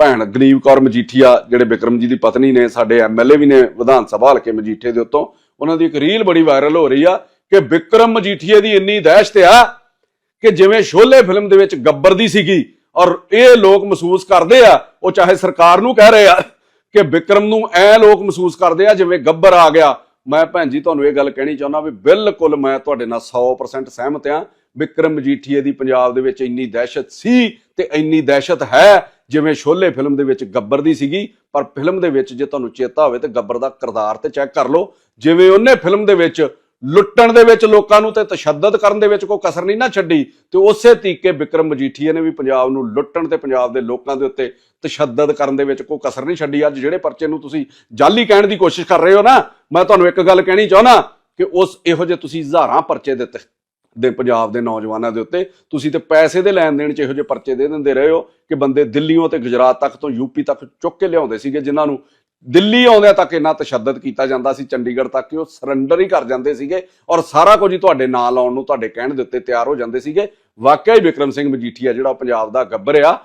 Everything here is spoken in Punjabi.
ਭੈਣ ਗਨੀਵ ਕੌਰ ਮਜੀਠੀਆ, ਜਿਹੜੇ ਵਿਕਰਮ ਜੀ ਦੀ ਪਤਨੀ ਨੇ, ਸਾਡੇ ਐਮਐਲਏ ਵੀ ਨੇ ਵਿਧਾਨ ਸਭਾ ਹਲਕੇ ਮਜੀਠੇ ਦੇ ਉੱਤੋਂ, ਉਹਨਾਂ ਦੀ ਇੱਕ ਰੀਲ ਬੜੀ ਵਾਇਰਲ ਹੋ ਰਹੀ ਆ ਕਿ ਵਿਕਰਮ ਮਜੀਠੀਏ ਦੀ ਇੰਨੀ ਦਹਿਸ਼ਤ ਆ ਕਿ ਜਿਵੇਂ ਸ਼ੋਲੇ ਫਿਲਮ ਦੇ ਵਿੱਚ ਗੱਬਰ ਦੀ ਸੀਗੀ ਔਰ ਇਹ ਲੋਕ ਮਹਿਸੂਸ ਕਰਦੇ ਆ, ਉਹ ਚਾਹੇ ਸਰਕਾਰ ਨੂੰ ਕਹਿ ਰਹੇ ਆ ਕਿ ਵਿਕਰਮ ਨੂੰ ਐ ਲੋਕ ਮਹਿਸੂਸ ਕਰਦੇ ਆ ਜਿਵੇਂ ਗੱਬਰ ਆ ਗਿਆ। ਮੈਂ ਭੈਣ ਜੀ ਤੁਹਾਨੂੰ ਇਹ ਗੱਲ ਕਹਿਣੀ ਚਾਹੁੰਦਾ ਵੀ ਬਿਲਕੁਲ ਮੈਂ ਤੁਹਾਡੇ ਨਾਲ 100% ਸਹਿਮਤ ਆ, ਵਿਕਰਮ ਮਜੀਠੀਏ ਦੀ ਪੰਜਾਬ ਦੇ ਵਿੱਚ ਇੰਨੀ ਦਹਿਸ਼ਤ ਸੀ ਤੇ ਇੰਨੀ ਦਹਿਸ਼ਤ ਹੈ ਜਿਵੇਂ ਸ਼ੋਲੇ ਫਿਲਮ ਦੇ ਵਿੱਚ ਗੱਬਰ ਦੀ ਸੀਗੀ, ਪਰ ਫਿਲਮ ਦੇ ਵਿੱਚ ਜੇ ਤੁਹਾਨੂੰ ਚੇਤਾ ਹੋਵੇ ਤੇ ਗੱਬਰ ਦਾ ਕਿਰਦਾਰ ਤੇ ਚੈੱਕ ਕਰ ਲਓ। ਜਿਵੇਂ ਉਹਨੇ ਫਿਲਮ ਦੇ ਵਿੱਚ ਲੁੱਟਣ ਦੇ ਵਿੱਚ ਲੋਕਾਂ ਨੂੰ ਤੇ ਤਸ਼ੱਦਦ ਕਰਨ ਦੇ ਵਿੱਚ ਕੋਈ ਕਸਰ ਨਹੀਂ ਨਾ ਛੱਡੀ, ਤੇ ਉਸੇ ਤਰੀਕੇ ਵਿਕਰਮ ਮਜੀਠੀਆ ਨੇ ਵੀ ਪੰਜਾਬ ਨੂੰ ਲੁੱਟਣ ਤੇ ਪੰਜਾਬ ਦੇ ਲੋਕਾਂ ਦੇ ਉੱਤੇ ਤਸ਼ੱਦਦ ਕਰਨ ਦੇ ਵਿੱਚ ਕੋਈ ਕਸਰ ਨਹੀਂ ਛੱਡੀ। ਅੱਜ ਜਿਹੜੇ ਪਰਚੇ ਨੂੰ ਤੁਸੀਂ ਜਾਲੀ ਕਹਿਣ ਦੀ ਕੋਸ਼ਿਸ਼ ਕਰ ਰਹੇ ਹੋ ਨਾ, ਮੈਂ ਤੁਹਾਨੂੰ ਇੱਕ ਗੱਲ ਕਹਿਣੀ ਚਾਹੁੰਦਾ ਕਿ ਉਸ ਇਹੋ ਜਿਹੇ ਤੁਸੀਂ ਹਜ਼ਾਰਾਂ ਪਰਚੇ ਦਿੱਤੇ। ਦੇ ਪੰਜਾਬ ਦੇ ਨੌਜਵਾਨਾਂ ਦੇ ਉੱਤੇ, ਤੁਸੀਂ ਤੇ ਪੈਸੇ ਦੇ ਲੈਣ ਦੇਣ ਚ ਇਹੋ ਜਿਹੇ ਪਰਚੇ ਦੇ ਦਿੰਦੇ ਰਹੇ ਹੋ ਕਿ ਬੰਦੇ ਦਿੱਲੀੋਂ ਤੇ ਗੁਜਰਾਤ ਤੱਕ ਤੋਂ ਯੂਪੀ ਤੱਕ ਚੁੱਕ ਕੇ ਲਿਆਉਂਦੇ ਸੀਗੇ, ਜਿਨ੍ਹਾਂ ਨੂੰ ਦਿੱਲੀ ਆਉਂਦਿਆਂ ਤੱਕ ਇੰਨਾ ਤਸ਼ੱਦਦ ਕੀਤਾ ਜਾਂਦਾ ਸੀ, ਚੰਡੀਗੜ੍ਹ ਤੱਕ ਕਿ ਉਹ ਸਰੈਂਡਰ ਹੀ ਕਰ ਜਾਂਦੇ ਸੀਗੇ ਔਰ ਸਾਰਾ ਕੁਝ ਹੀ ਤੁਹਾਡੇ ਨਾਲ ਲਾਉਣ ਨੂੰ ਤੁਹਾਡੇ ਕਹਿਣ ਦੇ ਉੱਤੇ ਤਿਆਰ ਹੋ ਜਾਂਦੇ ਸੀਗੇ। ਵਾਕਿਆ ਹੀ ਵਿਕਰਮ ਸਿੰਘ ਮਜੀਠੀਆ ਜਿਹੜਾ ਪੰਜਾਬ ਦਾ ਗੱਬਰ ਆ